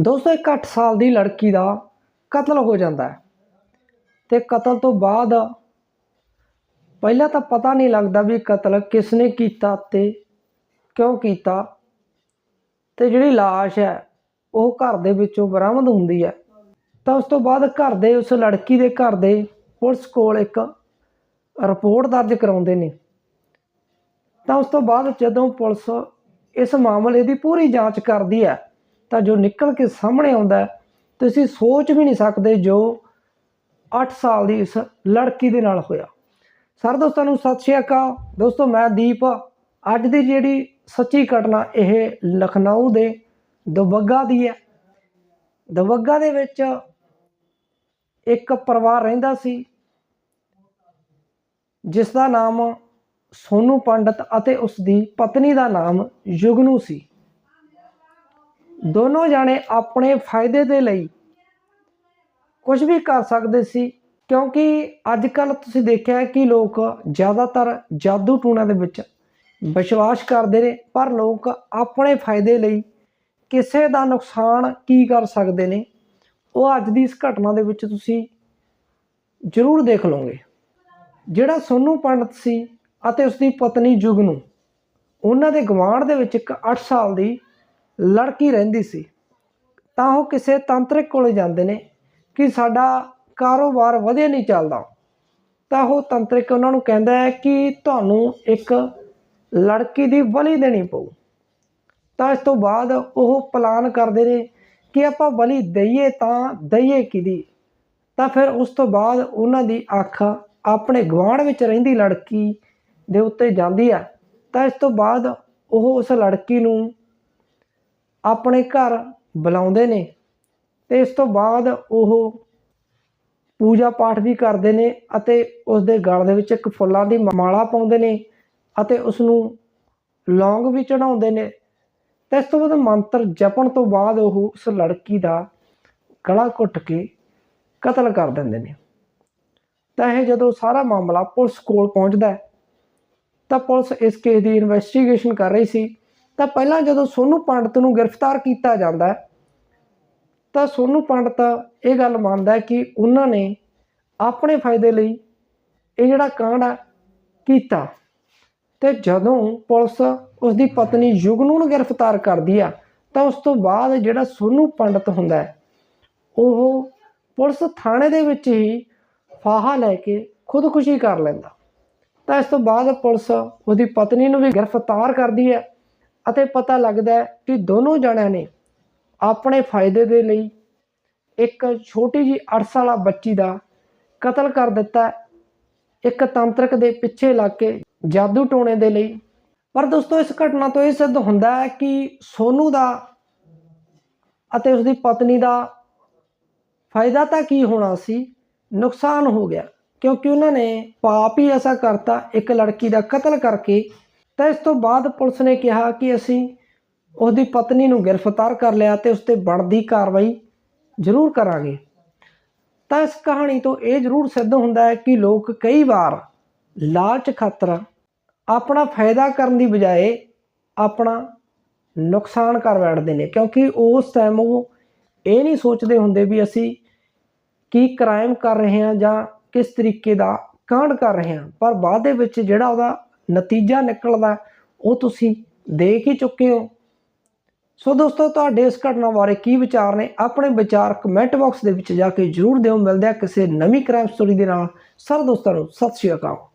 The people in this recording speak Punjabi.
ਦੋਸਤੋ, ਇੱਕ 8 ਸਾਲ ਦੀ ਲੜਕੀ ਦਾ ਕਤਲ ਹੋ ਜਾਂਦਾ ਹੈ। ਤੇ ਕਤਲ ਤੋਂ ਬਾਅਦ ਪਹਿਲਾਂ ਤਾਂ ਪਤਾ ਨਹੀਂ ਲੱਗਦਾ ਵੀ ਕਤਲ ਕਿਸ ਨੇ ਕੀਤਾ ਤੇ ਕਿਉਂ ਕੀਤਾ। ਤੇ ਜਿਹੜੀ ਲਾਸ਼ ਹੈ, ਉਹ ਘਰ ਦੇ ਵਿੱਚੋਂ ਬਰਾਮਦ ਹੁੰਦੀ ਹੈ। ਤਾਂ ਉਸ ਤੋਂ ਬਾਅਦ ਘਰ ਦੇ, ਉਸ ਲੜਕੀ ਦੇ ਘਰ ਦੇ ਪੁਲਿਸ ਕੋਲ ਇੱਕ ਰਿਪੋਰਟ ਦਰਜ ਕਰਾਉਂਦੇ ਨੇ। ਤਾਂ ਉਸ ਤੋਂ ਬਾਅਦ ਜਦੋਂ ਪੁਲਿਸ ਇਸ ਮਾਮਲੇ ਦੀ ਪੂਰੀ ਜਾਂਚ ਕਰਦੀ ਹੈ ਤਾਂ ਜੋ ਨਿਕਲ ਕੇ ਸਾਹਮਣੇ ਆਉਂਦਾ ਹੈ, ਤੁਸੀਂ ਸੋਚ ਵੀ ਨਹੀਂ ਸਕਦੇ ਜੋ 8 ਸਾਲ ਦੀ ਇਸ ਲੜਕੀ ਦੇ ਨਾਲ ਹੋਇਆ। ਸਰ ਦੋਸਤਾਂ ਨੂੰ ਸਤਿ ਸ਼੍ਰੀ ਅਕਾਲ। ਦੋਸਤੋ ਮੈਂ ਦੀਪ। ਅੱਜ ਦੀ ਜਿਹੜੀ ਸੱਚੀ ਘਟਨਾ ਇਹ ਲਖਨਊ ਦੇ ਦੁਬੱਗਾ ਦੀ ਹੈ। ਦੁਬੱਗਾ ਦੇ ਵਿੱਚ ਇੱਕ ਪਰਿਵਾਰ ਰਹਿੰਦਾ ਸੀ ਜਿਸ ਦਾ ਨਾਮ ਸੋਨੂ ਪੰਡਤ ਅਤੇ ਉਸ ਦੀ ਪਤਨੀ ਦਾ ਨਾਮ ਯੁਗਨੂ ਸੀ। ਦੋਨੋਂ ਜਾਣੇ ਆਪਣੇ ਫਾਇਦੇ ਦੇ ਲਈ ਕੁਝ ਵੀ ਕਰ ਸਕਦੇ ਸੀ, ਕਿਉਂਕਿ ਅੱਜ ਕੱਲ ਤੁਸੀਂ ਦੇਖਿਆ ਕਿ ਲੋਕ ਜ਼ਿਆਦਾਤਰ ਜਾਦੂ ਟੂਣਾ ਦੇ ਵਿੱਚ ਵਿਸ਼ਵਾਸ ਕਰਦੇ ਨੇ, ਪਰ ਲੋਕ ਆਪਣੇ ਫਾਇਦੇ ਲਈ ਕਿਸੇ ਦਾ ਨੁਕਸਾਨ ਕੀ ਕਰ ਸਕਦੇ ਨੇ, ਉਹ ਅੱਜ ਦੀ ਇਸ ਘਟਨਾ ਦੇ ਵਿੱਚ ਤੁਸੀਂ ਜ਼ਰੂਰ ਦੇਖ ਲਓਗੇ। ਜਿਹੜਾ ਸੋਨੂ ਪੰਡਤ ਸੀ ਅਤੇ ਉਸ ਦੀ ਪਤਨੀ ਜੁਗਨੂ, ਉਹਨਾਂ ਦੇ ਗਵਾਂਢ ਦੇ ਵਿੱਚ ਇੱਕ 8 ਸਾਲ ਦੀ ਲੜਕੀ ਰਹਿੰਦੀ ਸੀ। ਤਾਂ ਉਹ ਕਿਸੇ ਤੰਤਰਿਕ ਕੋਲੇ ਜਾਂਦੇ ਨੇ ਕਿ ਸਾਡਾ ਕਾਰੋਬਾਰ ਵਧੀਆ ਨਹੀਂ ਚੱਲਦਾ। ਤਾਂ ਉਹ ਤੰਤਰਿਕ ਉਹਨਾਂ ਨੂੰ ਕਹਿੰਦਾ ਹੈ ਕਿ ਤੁਹਾਨੂੰ ਇੱਕ ਲੜਕੀ ਦੀ ਬਲੀ ਦੇਣੀ ਪਊ। ਤਾਂ ਇਸ ਤੋਂ ਬਾਅਦ ਉਹ ਪਲਾਨ ਕਰਦੇ ਨੇ ਕਿ ਆਪਾਂ ਬਲੀ ਦਈਏ ਤਾਂ ਦਈਏ ਕਿਹਦੀ? ਤਾਂ ਫਿਰ ਉਸ ਤੋਂ ਬਾਅਦ ਉਹਨਾਂ ਦੀ ਅੱਖ ਆਪਣੇ ਗੁਆਂਢ ਵਿੱਚ ਰਹਿੰਦੀ ਲੜਕੀ ਦੇ ਉੱਤੇ ਜਾਂਦੀ ਹੈ ਤਾਂ ਇਸ ਤੋਂ ਬਾਅਦ ਉਹ ਉਸ ਲੜਕੀ ਨੂੰ ਆਪਣੇ ਘਰ ਬੁਲਾਉਂਦੇ ਨੇ ਤੇ ਇਸ ਤੋਂ ਬਾਅਦ ਉਹ ਪੂਜਾ ਪਾਠ ਵੀ ਕਰਦੇ ਨੇ ਅਤੇ ਉਸ ਦੇ ਗਲ ਦੇ ਵਿੱਚ ਇੱਕ ਫੁੱਲਾਂ ਦੀ ਮਾਲਾ ਪਾਉਂਦੇ ਨੇ ਅਤੇ ਉਸ ਨੂੰ ਲੌਂਗ ਵੀ ਚੜਾਉਂਦੇ ਨੇ। ਤੇ ਇਸ ਤੋਂ ਬਾਅਦ ਮੰਤਰ ਜਪਣ ਤੋਂ ਬਾਅਦ ਉਹ ਉਸ ਲੜਕੀ ਦਾ ਗਲਾ ਘੁੱਟ ਕੇ ਕਤਲ ਕਰ ਦਿੰਦੇ ਨੇ। ਤਾਂ ਇਹ ਜਦੋਂ ਸਾਰਾ ਮਾਮਲਾ ਪੁਲਿਸ ਕੋਲ ਪਹੁੰਚਦਾ ਤਾਂ ਪੁਲਿਸ ਇਸ ਕੇਸ ਦੀ ਇਨਵੈਸਟੀਗੇਸ਼ਨ ਕਰ ਰਹੀ ਸੀ ਤਾਂ ਪਹਿਲਾਂ ਜਦੋਂ ਸੋਨੂ ਪੰਡਤ ਨੂੰ ਗ੍ਰਿਫਤਾਰ ਕੀਤਾ ਜਾਂਦਾ ਤਾਂ ਸੋਨੂ ਪੰਡਤ ਇਹ ਗੱਲ ਮੰਨਦਾ ਕਿ ਉਹਨਾਂ ਨੇ ਆਪਣੇ ਫਾਇਦੇ ਲਈ ਇਹ ਜਿਹੜਾ ਕਾਂਡ ਆ ਕੀਤਾ। ਤੇ ਜਦੋਂ ਪੁਲਿਸ ਉਸ ਦੀ ਪਤਨੀ ਯੁਗਨੂ ਨੂੰ ਗ੍ਰਿਫਤਾਰ ਕਰਦੀ ਆ, ਤਾਂ ਉਸ ਤੋਂ ਬਾਅਦ ਜਿਹੜਾ ਸੋਨੂ ਪੰਡਤ ਹੁੰਦਾ ਉਹ ਪੁਲਿਸ ਥਾਣੇ ਦੇ ਵਿੱਚ ਹੀ ਫਾਹਾ ਲੈ ਕੇ ਖੁਦਕੁਸ਼ੀ ਕਰ ਲੈਂਦਾ। ਤਾਂ ਇਸ ਤੋਂ ਬਾਅਦ ਪੁਲਿਸ ਉਹਦੀ ਪਤਨੀ ਨੂੰ ਵੀ ਗ੍ਰਿਫਤਾਰ ਕਰਦੀ ਹੈ ਅਤੇ ਪਤਾ ਲੱਗਦਾ ਹੈ ਕਿ ਦੋਨੋਂ ਜਣਿਆਂ ਨੇ ਆਪਣੇ ਫਾਇਦੇ ਦੇ ਲਈ ਇੱਕ ਛੋਟੀ ਜੀ 8 ਸਾਲਾ ਬੱਚੀ ਦਾ ਕਤਲ ਕਰ ਦਿੱਤਾ ਇੱਕ ਤੰਤਰਕ ਦੇ ਪਿੱਛੇ ਲੱਗ ਕੇ ਜਾਦੂ ਟੋਣੇ ਦੇ ਲਈ। ਪਰ ਦੋਸਤੋ, ਇਸ ਘਟਨਾ ਤੋਂ ਇਹ ਸਿੱਧ ਹੁੰਦਾ ਹੈ ਕਿ ਸੋਨੂ ਦਾ ਅਤੇ ਉਸ ਦੀ ਪਤਨੀ ਦਾ ਫਾਇਦਾ ਤਾਂ ਕੀ ਹੋਣਾ ਸੀ? ਨੁਕਸਾਨ ਹੋ ਗਿਆ, ਕਿਉਂਕਿ ਉਹਨਾਂ ਨੇ ਪਾਪ ਹੀ ਐਸਾ ਕਰਤਾ, ਇੱਕ ਲੜਕੀ ਦਾ ਕਤਲ ਕਰਕੇ ਤਾਂ ਇਸ ਤੋਂ ਬਾਅਦ ਪੁਲਿਸ ਨੇ ਕਿਹਾ ਕਿ ਅਸੀਂ ਉਹਦੀ ਪਤਨੀ ਨੂੰ ਗ੍ਰਿਫਤਾਰ ਕਰ ਲਿਆ ਤੇ ਉਸ ਤੇ ਬਣਦੀ ਕਾਰਵਾਈ ਜ਼ਰੂਰ ਕਰਾਂਗੇ। ਤਾਂ ਇਸ ਕਹਾਣੀ ਤੋਂ ਇਹ ਜ਼ਰੂਰ ਸਿੱਧ ਹੁੰਦਾ ਹੈ ਕਿ ਲੋਕ ਕਈ ਵਾਰ ਲਾਲਚ ਖਾਤਰ ਆਪਣਾ ਫਾਇਦਾ ਕਰਨ ਦੀ ਬਜਾਏ ਆਪਣਾ ਨੁਕਸਾਨ ਕਰ ਬੈਠਦੇ ਨੇ, ਕਿਉਂਕਿ ਉਸ ਟਾਈਮ ਉਹ ਇਹ ਨਹੀਂ ਸੋਚਦੇ ਹੁੰਦੇ ਵੀ ਅਸੀਂ ਕੀ ਕ੍ਰਾਈਮ ਕਰ ਰਹੇ ਹਾਂ ਜਾਂ ਕਿਸ ਤਰੀਕੇ ਦਾ ਕਾਂਡ ਕਰ ਰਹੇ ਹਾਂ। ਪਰ ਬਾਅਦ ਦੇ ਵਿੱਚ ਜਿਹੜਾ ਉਹਦਾ ਨਤੀਜਾ ਨਿਕਲਦਾ, ਉਹ ਤੁਸੀਂ ਦੇਖ ਹੀ ਚੁੱਕੇ ਹੋ। ਸੋ ਦੋਸਤੋ, ਤੁਹਾਡੇ ਇਸ ਘਟਨਾ ਬਾਰੇ ਕੀ ਵਿਚਾਰ ਨੇ, ਆਪਣੇ ਵਿਚਾਰ ਕਮੈਂਟ ਬਾਕਸ ਦੇ ਵਿੱਚ ਜਾ ਕੇ ਜਰੂਰ ਦਿਓ। ਮਿਲਦੇ ਆ ਕਿਸੇ ਨਵੀਂ ਕ੍ਰਾਈਮ ਸਟੋਰੀ ਦੇ ਨਾਲ। ਸਰ ਦੋਸਤਾਂ ਨੂੰ ਸਤਿ ਸ਼੍ਰੀ ਅਕਾਲ।